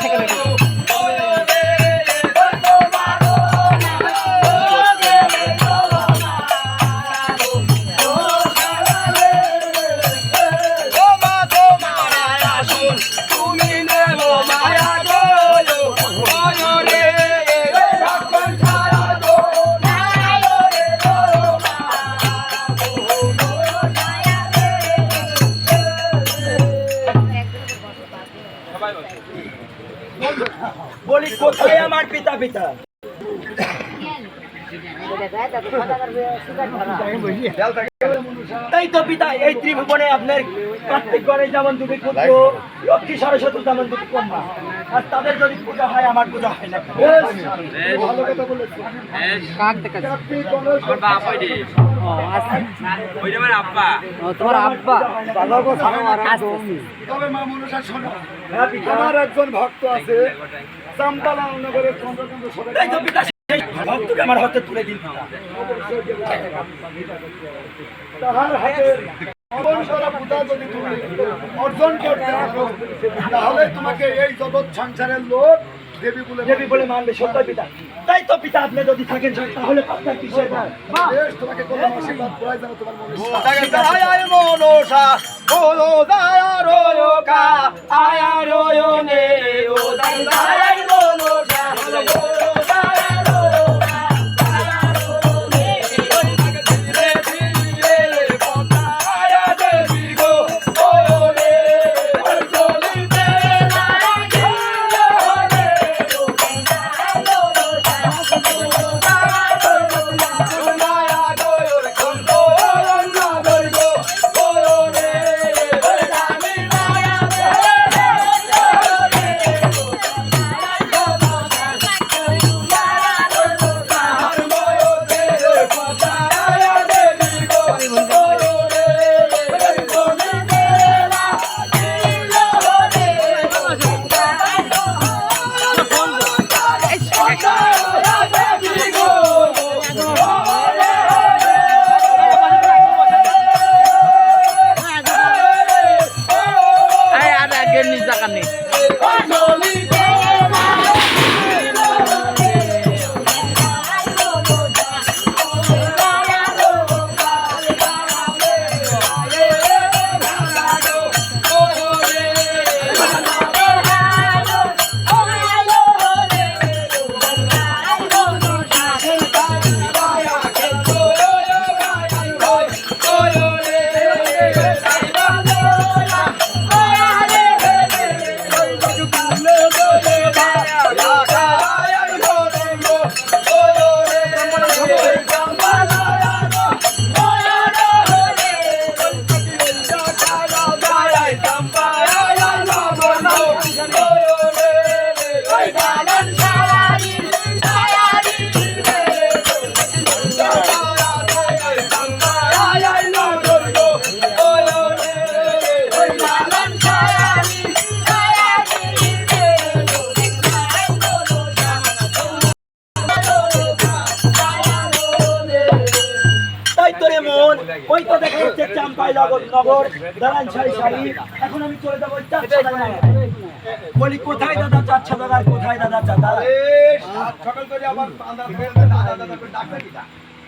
Second পিতা তাই তো পিতা, এই ত্রিভুবনে আপনার কার্তিক গণেশ যেমন দুটি পুত্র, লক্ষ্মী সরস্বতী যেমন দুটি কন্যা। আর তাদের যদি পূজা হয় আমার পূজা হয় না। ভালো কথা বলেছ। কাক দেখা গণেশ ও আচ্ছা। ও তোমার আব্বা? আচ্ছা, তবে মা মনসা শোনো। হ্যাঁ। আমার একজন ভক্ত আছে চামতালা নগরের সবাই ভক্তকে আমার হাতে তুলে দিন। তাহার হাতের অর্জন করতে পারো তাহলে তোমাকে এই জগৎ সংসারের লোক দেবী বলে দেবী বলে মানবে সত্য পিতা। তাই তো পিতা আপনি যদি থাকেন তাহলে আপনার কিসের তোমাকে কোনো আশীর্বাদ করাই যেন তোমার মনে আয় মনসা বলো দায়া রোকা আয়া রয়নে ও দায়া মনসা এই ওই তো দেখা যাচ্ছে চাম্পাই নগর নগর দালান সারি সারি এখন আমি চলে যাব বলি কোথায় দাদা চাচ্ছা দাদা কোথায় দাদা চাদা সকাল করে আবার হয়ে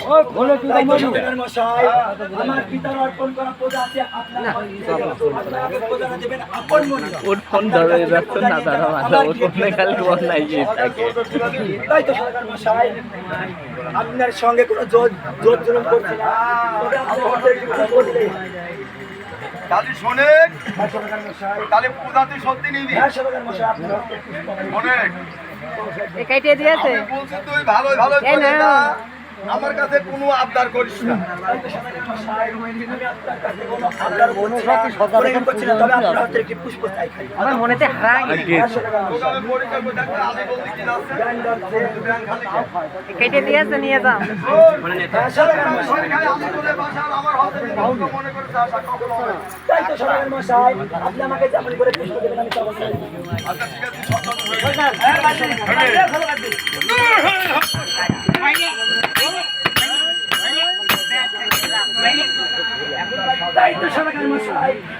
আপনার আপনাকে পূজাটা দেবেন আপন মনে। ওর ফোন ধরে যাচ্ছে না দাঁড়া মাথা ওর ফোনে খালি ফোন নাই থাকে। তাই তো সরকার মশাই আপনার সঙ্গে কোনো জোর জোর জুলুম করছে না। তাহলে শোনে তাহলে সত্যি নিবি। কাইটে দিয়েছে। তুই ভালো ভালো আমার কাছে কোনো আবদার করিস না। আপনার প্রেম করছি না তবে আপনার হাতের একটি পুষ্প চাই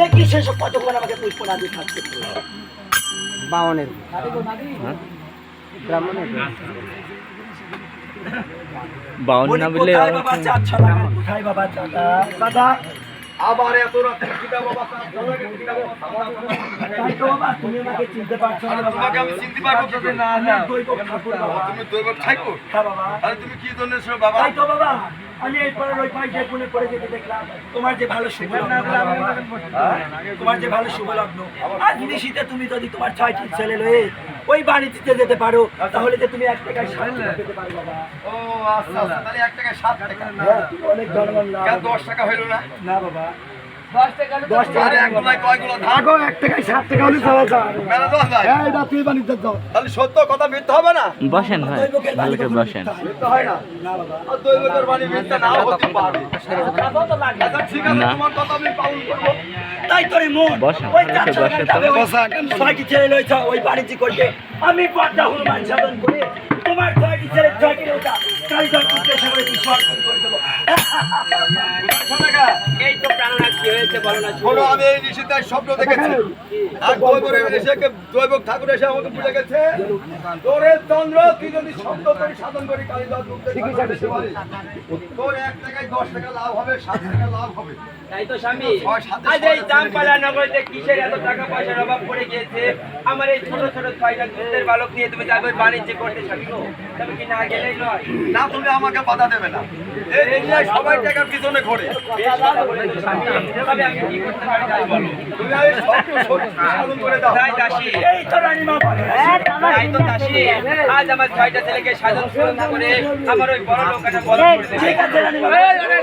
দেখি সেসব কতক্ষণ আমাকে পুষ্প না দিয়ে থাকতে বাউনের ব্রাহ্মণের বাউন না বলে কোথায় বাবা চাঁদা চাঁদা আবার এত রাতে বাবা? তুমি আমাকে চিনতে পারছ না তোমাকে আমি চিনতে পারব তোকে না আমি এক দৈব ঠাকুর তুমি দৈবক ঠাকুর? হ্যাঁ বাবা। আরে তুমি কি জন্য বাবা? তাই তো বাবা। আমি এরপরে ওই পাঁচ দিয়ে গুণে পড়ে যেতে দেখলাম তোমার যে ভালো শুভ লগ্ন তোমার যে ভালো শুভ লগ্ন। আজ নিশিতে তুমি যদি তোমার ছয়টি ছেলে রয়ে ওই বাড়িতে যেতে পারো তাহলে যে তুমি এক টাকায় সাত টাকা পেতে পারো বাবা। ও আচ্ছা আচ্ছা তাহলে এক টাকায় সাত টাকা। হ্যাঁ, অনেক কেন দশ টাকা হইল না? না বাবা। দশ টাকা আরে এক গুলাই কয়গুলো ধান আগো এক টাকায় সাত টাকা হলে চলে যায় মেলা দশ যায় হ্যাঁ এটা তুই বাণিজ্য যাও। তাহলে সত্য কথা মিথ্যা হবে না? বসেন ভাই ভালো করে বসেন। মিথ্যা হয় না? না বাবা বাণী মিথ্যা নাও হতে পারে। আচ্ছা ঠিক আছে তোমার কথা আমি পালন করব। তাই তোরে মন। ওই বসে, বসে, ছয়টি ছেলে লইছ ওই বাণিজ্য করবে। আমি পর্দা হনুমান সাধন করে তোমার ছয়টি ছেলে ছয়টি করে দেবো। শোনেগা এই তো প্রাণনাথ কি হয়েছে বলো না শোনো আমি এই নিষিদ্ধার স্বপ্ন দেখেছি। আর দৈবরের এসে কে- ঠাকুর এসে আমাকে বুঝে গেছে তোরে চন্দ্র তুই যদি শব্দ করে সাধন করি কালীদাস রূপে ঠাকুর এসে বলে, তোর এক টাকায় দশ টাকা লাভ হবে সাত টাকা লাভ হবে। তাই তো স্বামী। আজ এই দামপালা নগরীতে কিসের এত টাকা পয়সার অভাব পড়ে গিয়েছে? আমার এই ছোট ছোট ছয়টা দুধের বালক নিয়ে তুমি যাবে বাণিজ্য করতে স্বামী গো। তবে কি না গেলেই নয়? না তুমি আমাকে বাধা দেবে না। এই সবাই টাকার পিছনে ঘোরে। আজ আমার ছয়টা ছেলেকে সাধন পূরণ করে আমার ওই বড় লোকাটা বড় করে দেবে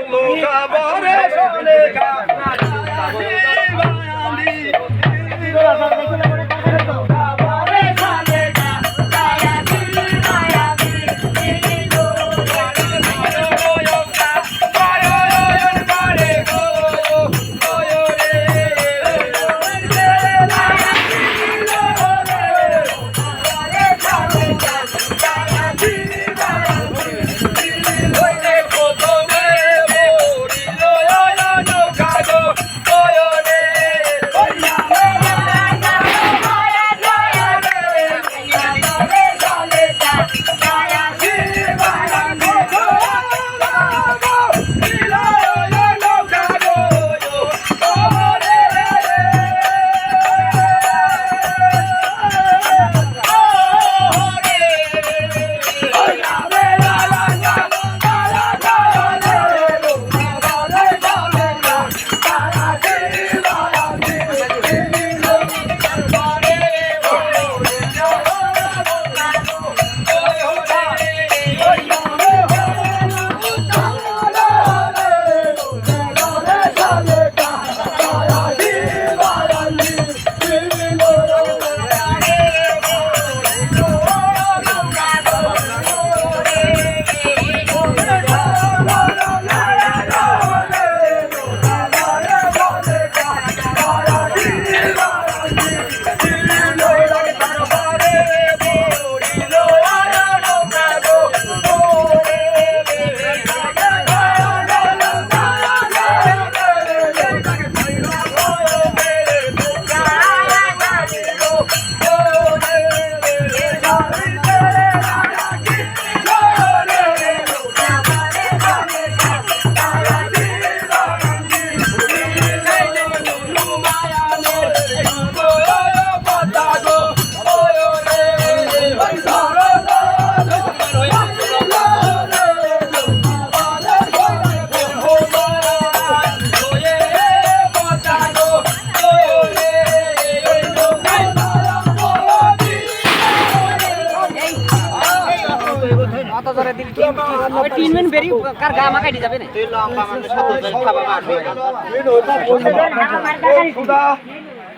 ওই টিন মেন বেরি কার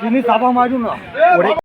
তিনি চাপা মারু না